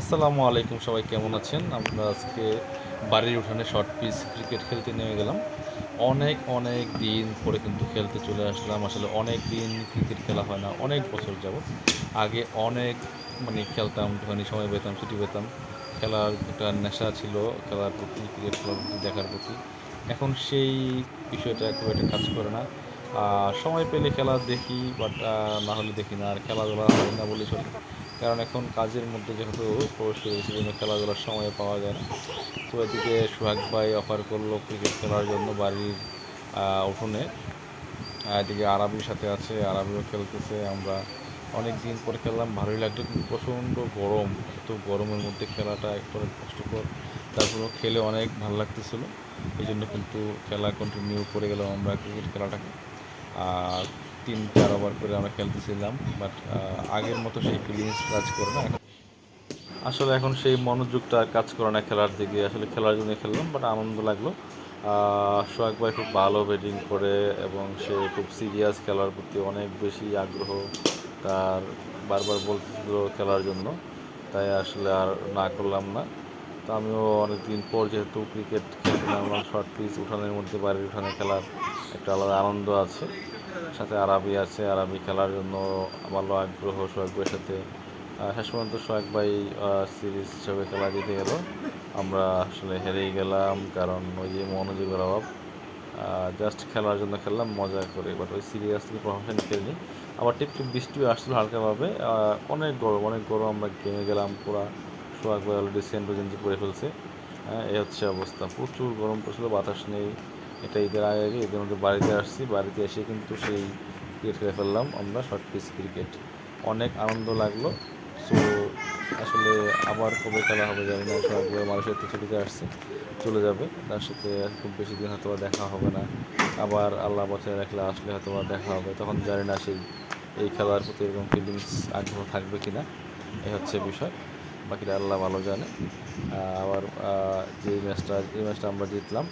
আসসালামু আলাইকুম সবাই, কেমন আছেন? আমরা আজকে বাড়ির উঠানে শর্ট পিচ ক্রিকেট খেলতে নেমে গেলাম। অনেক অনেক দিন পরে কিন্তু খেলতে চলে আসলাম। আসলে অনেক দিন ক্রিকেট খেলা হয় না, অনেক বছর যাবত। আগে অনেক মানে খেলতাম যখনই সময় পেতাম, ছুটি পেতাম। খেলার একটা নেশা ছিল, খেলার প্রতি ক্রিকেট খেলার প্রতি, দেখার প্রতি। এখন সেই বিষয়টা খুব একটা কাজ করে না। সময় পেলে খেলা দেখি বাট না হলে দেখি না। আর খেলাধুলা হয় না বলে চলে কারণ এখন কাজের মধ্যে যেহেতু প্রবেশ করেছি জন্য খেলাধুলার সময় পাওয়া যায় না। তো এদিকে সোহাগ ভাই অফার করল ক্রিকেট খেলার জন্য বাড়ির উঠোনে। এদিকে আরবির সাথে আছে, আরবিও খেলতেছে। আমরা অনেক দিন পরে খেললাম, ভালোই লাগল কিন্তু প্রচণ্ড গরম। তো গরমের মধ্যে খেলাটা একটু কষ্টকর। তারপরেও খেলে অনেক ভালো লাগতেছিলো। এই জন্য কিন্তু খেলা কন্টিনিউ করে গেলাম আমরা ক্রিকেট খেলাটাকে। আর তিন চার ওভার করে আমরা খেলতেছিলাম বাট আগের মতো সেই ফিলিংস কাজ করে না। আসলে এখন সেই মনোযোগটা কাজ করে না খেলার দিকে। আসলে খেলার জন্য খেললাম বাট আনন্দ লাগল। সোহাগ ভাই খুব ভালো ব্যাটিং করে এবং সে খুব সিরিয়াস খেলার প্রতি অনেক বেশি আগ্রহ তার বারবার বলতেছিল খেলার জন্য। তাই আসলে আর না করলাম না। তো আমিও অনেকদিন পর যেহেতু ক্রিকেট খেলছিলাম, আমার শর্ট পিচ উঠানের মধ্যে বাড়ির উঠানে খেলার একটা আলাদা আনন্দ আছে। সাথে আরবি আছে, আরবি খেলার জন্য ভালো আগ্রহ সোহাগ ভাইয়ের সাথে শেষ পর্যন্ত সোহাগ ভাই সিরিজ হিসেবে খেলা জিতে গেল। আমরা আসলে হেরেই গেলাম, কারণ ওই যে মনোযোগের অভাব। জাস্ট খেলার জন্য খেললাম, মজা করে। বাট ওই সিরিয়াস সিরিয়াসলি প্রফেশন খেলিনি। আবার টিপ টিপ বৃষ্টিও আসছিল হালকাভাবে। অনেক গরম অনেক গরম, আমরা গেমে গেলাম পুরা। সোহাগ ভাই অলরেডি জেঞ্জি করে ফেলছে। হ্যাঁ এই হচ্ছে অবস্থা। প্রচুর গরম পড়ছিল, বাতাস নেই। এটা ঈদের আগে আগে ঈদের মধ্যে বাড়িতে আসছি। বাড়িতে এসে কিন্তু সেই ক্রিকেট খেলে ফেললাম আমরা শর্ট পিচ ক্রিকেট অনেক আনন্দ লাগল। সো আসলে আবার কবে খেলা হবে জানি না। সবাই মানুষের তো ছুটিতে আসছে, চলে যাবে। তার সাথে খুব বেশি দিন হয়তো দেখা হবে না। আবার আল্লাহ বছর রাখলে আসলে হয়তো দেখা হবে। তখন জানি না সেই, এই খেলার প্রতি এরকম ফিলিংস আগ্রহ থাকবে কি না এই হচ্ছে বিষয়। বাকিটা আল্লাহ ভালো জানে। আবার যে ম্যাচটা এই ম্যাচটা আমরা জিতলাম